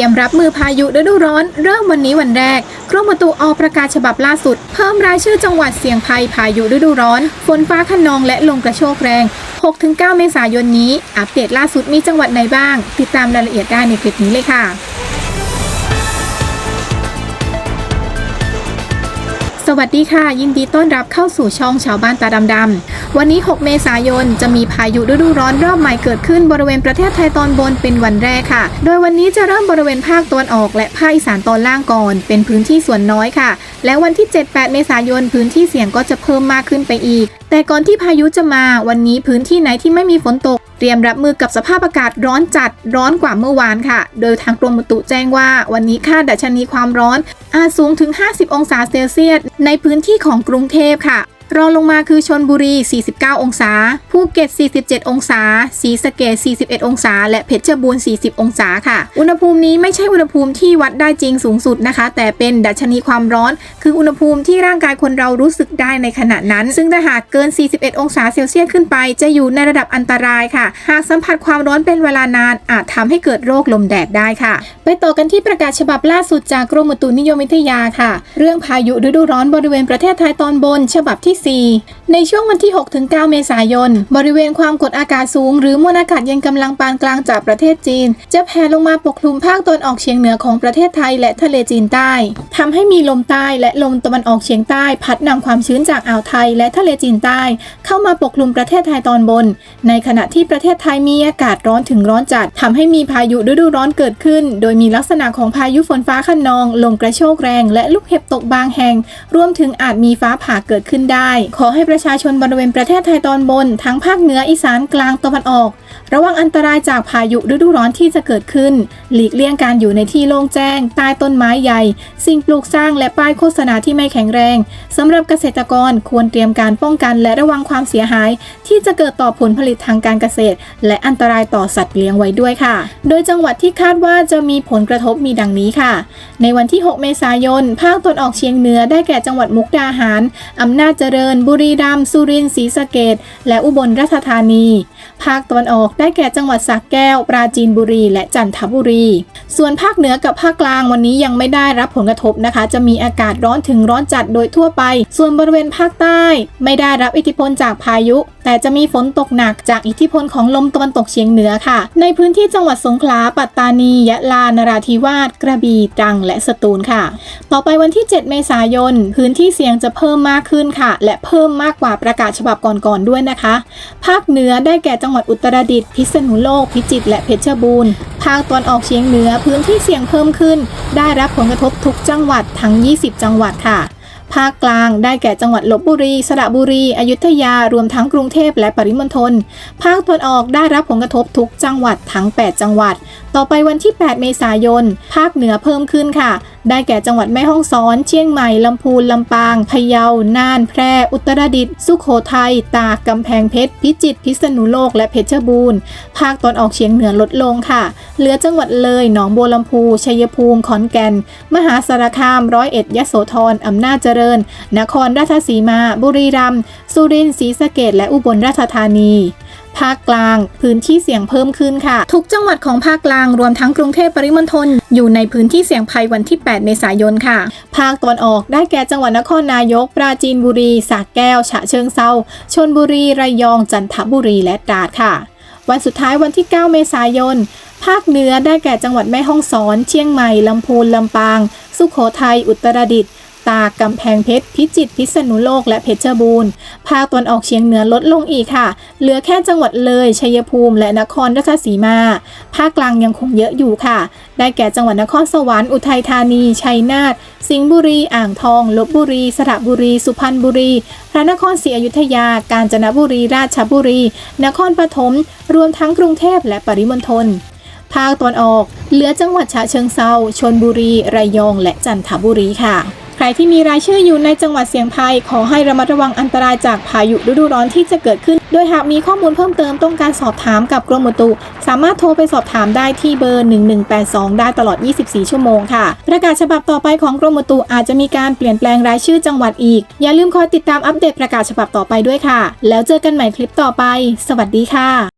รียมรับมือพายุฤดูร้อน เริ่มวันนี้วันแรก กรมอุตุออกประกาศฉบับล่าสุด เพิ่มรายชื่อจังหวัดเสี่ยงภัยพายุฤดูร้อน ฝนฟ้าขนองและลมกระโชกแรง 6-9 เมษายนนี้ อัปเดตล่าสุดมีจังหวัดไหนบ้าง ติดตามรายละเอียดได้ในคลิปนี้เลยค่ะ สวัสดีค่ะ ยินดีต้อนรับเข้าสู่ช่องชาวบ้านตาดำๆวันนี้ 6 เมษายน จะมีพายุฤดูร้อนรอบใหม่เกิดขึ้นบริเวณประเทศไทยตอนบนเป็นวันแรกค่ะ โดยวันนี้จะเริ่มบริเวณภาคตะวันออกและภาคอีสานตอนล่างก่อน เป็นพื้นที่ส่วนน้อยค่ะ และวันที่ 7-8 เมษายนพื้นที่เสี่ยงก็จะเพิ่มมากขึ้นไปอีก แต่ก่อนที่พายุจะมาวันนี้พื้นที่ไหนที่ไม่มีฝนตกเตรียมรับมือกับสภาพอากาศร้อนจัดร้อนกว่าเมื่อวานค่ะ โดยทางกรมอุตุแจ้งว่า วันนี้ค่าดัชนีความร้อน อาจสูงถึง 50 องศาเซลเซียสในพื้นที่ของกรุงเทพค่ะ รองลงมาคือชนบุรี 49 องศา ภูเก็ต 47 องศาศรีสะเกษ41 องศา และเพชรบูรณ์ 40 องศาค่ะ อุณหภูมินี้ไม่ใช่อุณหภูมิที่วัดได้จริงสูงสุดนะคะ แต่เป็นดัชนีความร้อน คืออุณหภูมิที่ร่างกายคนเรารู้สึกได้ในขณะนั้น ซึ่งถ้าหากเกิน 41 องศาเซลเซียสขึ้นไป จะอยู่ในระดับอันตรายค่ะ หากสัมผัสความร้อนเป็นเวลานาน อาจทำให้เกิดโรคลมแดดได้ค่ะ ไปต่อกันที่ประกาศฉบับล่าสุดจากกรมอุตุนิยมวิทยาค่ะ เรื่องพายุฤดูร้อนบริเวณประเทศไทยตอนบน ฉบับที่4 ในช่วงวันที่ 6-9 เมษายน บริเวณความกดอากาศสูง หรือมวลอากาศเย็นกำลังปานกลางจากประเทศจีน จะแผ่ลงมาปกคลุมภาคตะวันออกเฉียงเหนือของประเทศไทยและทะเลจีนใต้ทำให้มีลมใต้และลมตะวันออกเฉียงใต้ พัดนำความชื้นจากอ่าวไทยและทะเลจีนใต้ เข้ามาปกคลุมประเทศไทยตอนบน ในขณะที่ประเทศไทยมีอากาศร้อนถึงร้อนจัดทำให้มีพายุฤดูร้อนเกิดขึ้น โดยมีลักษณะของพายุฝนฟ้าคะนอง ลมกระโชกแรง และลูกเห็บตกบางแห่ง รวมถึงอาจมีฟ้าผ่าเกิดขึ้นได้ขอให้ประชาชนบริเวณประเทศไทยตอนบน ทั้งภาคเหนืออีสานกลางตะวันออก ระวังอันตรายจากพายุฤดูร้อนที่จะเกิดขึ้น หลีกเลี่ยงการอยู่ในที่โล่งแจ้ง ใต้ต้นไม้ใหญ่ สิ่งปลูกสร้างและป้ายโฆษณาที่ไม่แข็งแรงสำหรับเกษตรกรควรเตรียมการป้องกันและระวังความเสียหาย ที่จะเกิดต่อผลผลิตทางการเกษตร และอันตรายต่อสัตว์เลี้ยงไว้ด้วยค่ะ โดยจังหวัดที่คาดว่าจะมีผลกระทบมีดังนี้ค่ะ ในวันที่ 6 เมษายน ภาคตะวันออกเฉียงเหนือได้แก่จังหวัดมุกดาหารอำนาจเจริญบุรีรัมย์สุรินทร์ศรีสะเกษและอุบลราชธานี ภาคตะวันออกได้แก่จังหวัดสระแก้ว ปราจีนบุรี และจันทบุรี ส่วนภาคเหนือกับภาคกลางวันนี้ยังไม่ได้รับผลกระทบนะคะ จะมีอากาศร้อนถึงร้อนจัดโดยทั่วไป ส่วนบริเวณภาคใต้ ไม่ได้รับอิทธิพลจากพายุ แต่จะมีฝนตกหนักจากอิทธิพลของลมตะวันตกเฉียงเหนือค่ะ ในพื้นที่จังหวัดสงขลา ปัตตานี ยะลา นราธิวาส กระบี่ ตรัง และสตูลค่ะ ต่อไปวันที่ 7 เมษายน พื้นที่เสี่ยงจะเพิ่มมากขึ้นค่ะ และเพิ่มมากกว่าประกาศฉบับก่อนๆด้วยนะคะ ภาคเหนือได้แก่จังหวัดอุตรดิตถ์พิษณุโลก พิจิตรและเพชรบูรณ์ภาคตะวันออกเฉียงเหนือพื้นที่เสี่ยงเพิ่มขึ้น ได้รับผลกระทบทุกจังหวัดทั้ง 20 จังหวัดค่ะภาคกลางได้แก่จังหวัดลบบุรี สระบุรี อยุธยา รวมทั้งกรุงเทพและปริมณฑล ภาคตะวันออกได้รับผลกระทบทุกจังหวัดทั้ง 8 จังหวัด ต่อไปวันที่ 8 เมษายน ภาคเหนือเพิ่มขึ้นค่ะได้แก่จังหวัดแม่ฮ่องสอน เชียงใหม่ ลำพูน ลำปาง พะเยา น่าน แพร่ อุตรดิตถ์ สุโขทัย ตาก กำแพงเพชร พิจิตร พิษณุโลก และเพชรบูรณ์ ภาคตอนออกเฉียงเหนือลดลงค่ะ เหลือจังหวัดเลย หนองบัวลำพู ชัยภูมิ ขอนแก่น มหาสารคาม ร้อยเอ็ด ยโสธร อำนาจเจริญ นครราชสีมา บุรีรัมย์ สุรินทร์ ศรีสะเกษและอุบลราชธานี ภาคกลาง พื้นที่เสี่ยงเพิ่มขึ้นค่ะ ทุกจังหวัดของภาคกลางรวมทั้งกรุงเทพปริมณฑลอยู่ในพื้นที่เสี่ยงภัยวันที่ 8 เมษายนค่ะ ภาคตะวันออกได้แก่จังหวัดนครนายก ปราจีนบุรีสระแก้ว ฉะเชิงเซาชนบุรีระยองจันทบุรีและตราดค่ะ วันสุดท้ายวันที่ 9 เมษายนภาคเหนือได้แก่จังหวัดแม่ฮ่องสอน เชียงใหม่ ลำพูน ลำปาง สุโขทัย อุตรดิตถ์ ตากกำแพงเพชร พิจิตร พิษณุโลก และเพชรบูรณ์ ภาคตะวันออกเฉียงเหนือลดลงอีกค่ะ เหลือแค่จังหวัดเลย ชัยภูมิ และนครราชสีมา ภาคกลางยังคงเยอะอยู่ค่ะ ได้แก่จังหวัดนครสวรรค์ อุทัยธานี ชัยนาท สิงห์บุรี อ่างทอง ลบบุรี สระบุรี สุพรรณบุรี พระนครศรีอยุธยา กาญจนบุรี ราชบุรี นครปฐม รวมทั้งกรุงเทพและปริมณฑลภาคตะวันออก เหลือจังหวัดฉะเชิงเซาชนบุรี ระยอง และจันทบุรีค่ะ รที่มีรายชื่ออยู่ในจังหวัดเสี่ยงภัย ขอให้ระมัดระวังอันตรายจากพายุฤดูร้อนที่จะเกิดขึ้น โดยหากมีข้อมูลเพิ่มเติมต้องการสอบถามกับกรมอุตุ สามารถโทรไปสอบถามได้ที่เบอร์ 1182 ได้ตลอด 24 ชั่วโมงค่ะ ประกาศฉบับต่อไปของกรมอุตุอาจจะมีการเปลี่ยนแปลงรายชื่อจังหวัดอีก อย่าลืมคอยติดตามอัปเดตประกาศฉบับต่อไปด้วยค่ะ แล้วเจอกันใหม่คลิปต่อไป สวัสดีค่ะ